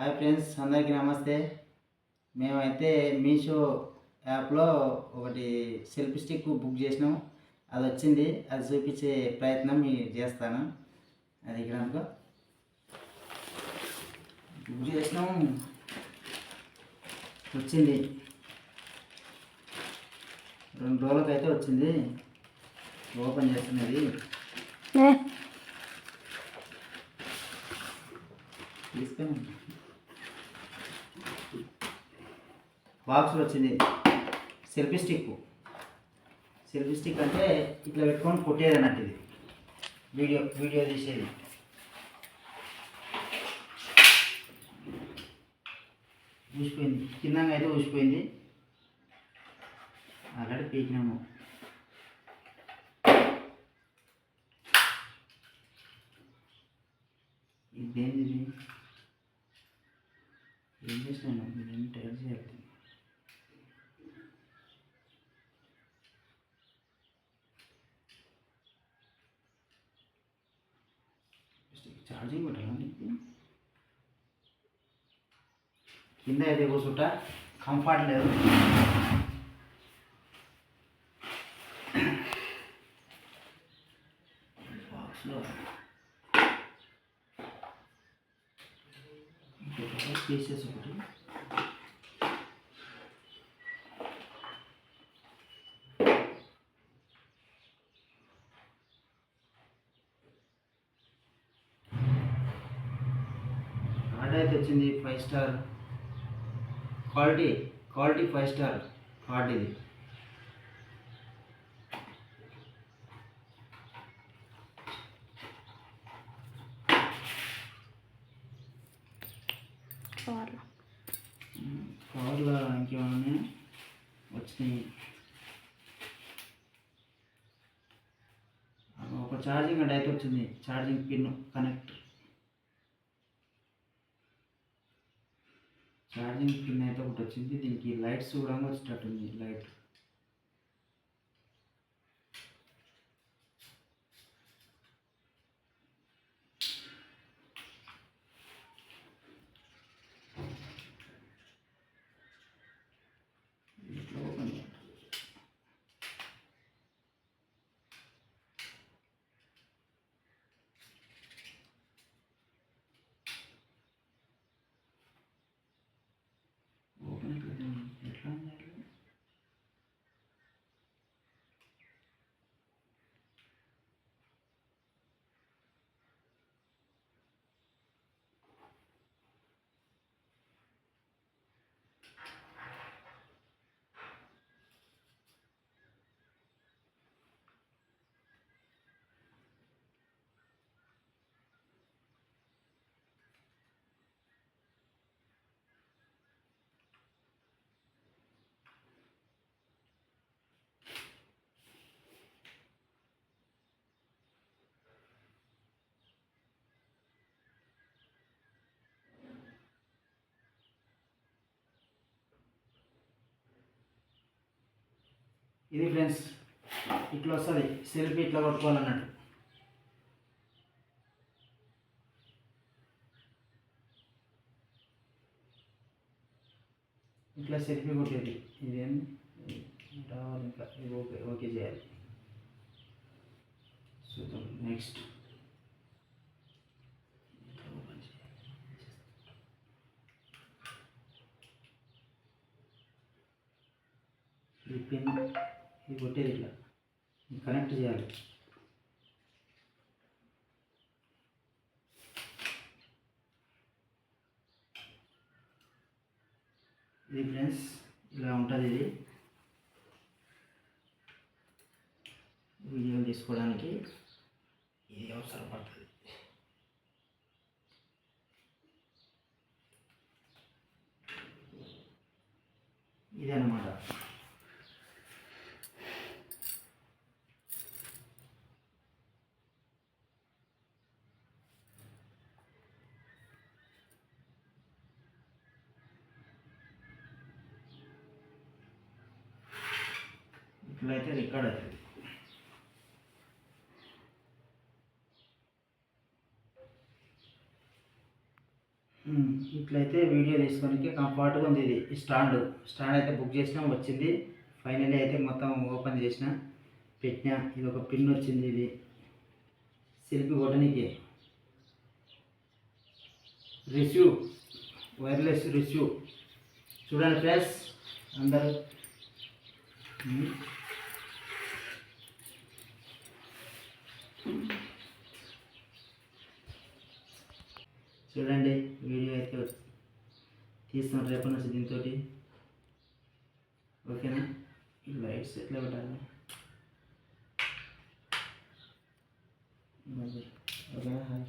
Hi friends అందరికీ నమస్తే. మేమైతే మీషో యాప్లో ఒకటి సెల్ఫీ స్టిక్ బుక్ చేసినాం. అది వచ్చింది. అది చూపించే ప్రయత్నం చేస్తాను. అది ఇక్కడ అనుకో. బుక్ చేసినాం. వచ్చింది. రెండు రోజులకైతే వచ్చింది. ఓపెన్ చేస్తున్నది. తీసుకొని బాక్స్లో వచ్చింది. Selfie stick. సెల్ఫీ స్టిక్ అంటే ఇట్లా పెట్టుకొని కొట్టేది అన్నట్టు ఇది. వీడియో వీడియో తీసేది. ఊసిపోయింది. కిందంగా అయితే ఊసిపోయింది. ఆల్రెడీ పీకినాము. ఇదేంది ఏం చేసినాను ఛార్జింగ్ పెట్టాలండి కింద అయితే కూర్చుంట? కంఫర్ట్ లేదు. బాక్స్లో పీసెస్ ఒకటి. కార్డ్ అయితే వచ్చింది five star quality quality five star card ఇది కవర్లో ఇంకేమన్నా వచ్చినాయి? ఒక ఛార్జింగ్ అంటే అయితే వచ్చింది. Charging pin connect charging pin అయితే ఒకటి వచ్చింది దీనికి లైట్స్ కూడా వచ్చేటట్టుంది లైట్ ఇట్లా ఓపెన్ చేయాలి. ఓపెన్ ఎట్లా చేయాలి? ఎట్లా చేయాలి? ఇది ఫ్రెండ్స్ ఇట్లా వస్తుంది సెల్ఫీ ఇట్లా కొట్టుకోవాలన్నట్టు. ఇట్లా సెల్ఫీ కొట్టేది. ఇదేం? రావాలి ఇంకా ఇది ఓకే ఓకే చేయాలి. చూద్దాం నెక్స్ట్ ఈ పిన్ ఇది కొట్టేది ఇట్లా. కనెక్ట్ చేయాలి. ఇది ఫ్రెండ్స్ ఇలా ఉంటుంది ఇది. వీడియో తీసుకోవడానికి ఇది అవసరపడుతుంది ఇదన్నమాట. ఇట్లయితే రికార్డ్ అవుతుంది ఇట్లయితే వీడియో తీసుకోనికి కంఫర్ట్గా ఉంది ఇది స్టాండ్. స్టాండ్ అయితే బుక్ చేసినా వచ్చింది. ఫైనల్ అయితే మొత్తం ఓపెన్ చేసిన పెట్టిన. ఇది ఒక పిన్ వచ్చింది ఇది. సిల్పి కొట్టడానికి రిసీవ్ వైర్లెస్ రిసీవ్ చూడండి ఫ్రెండ్స్ అందరూ. తీస్తాం రేపటి నుంచి దీంతో ఓకేనా ఈ లైట్స్ ఎట్లా పెట్టాలి ఓకేనా హాయ్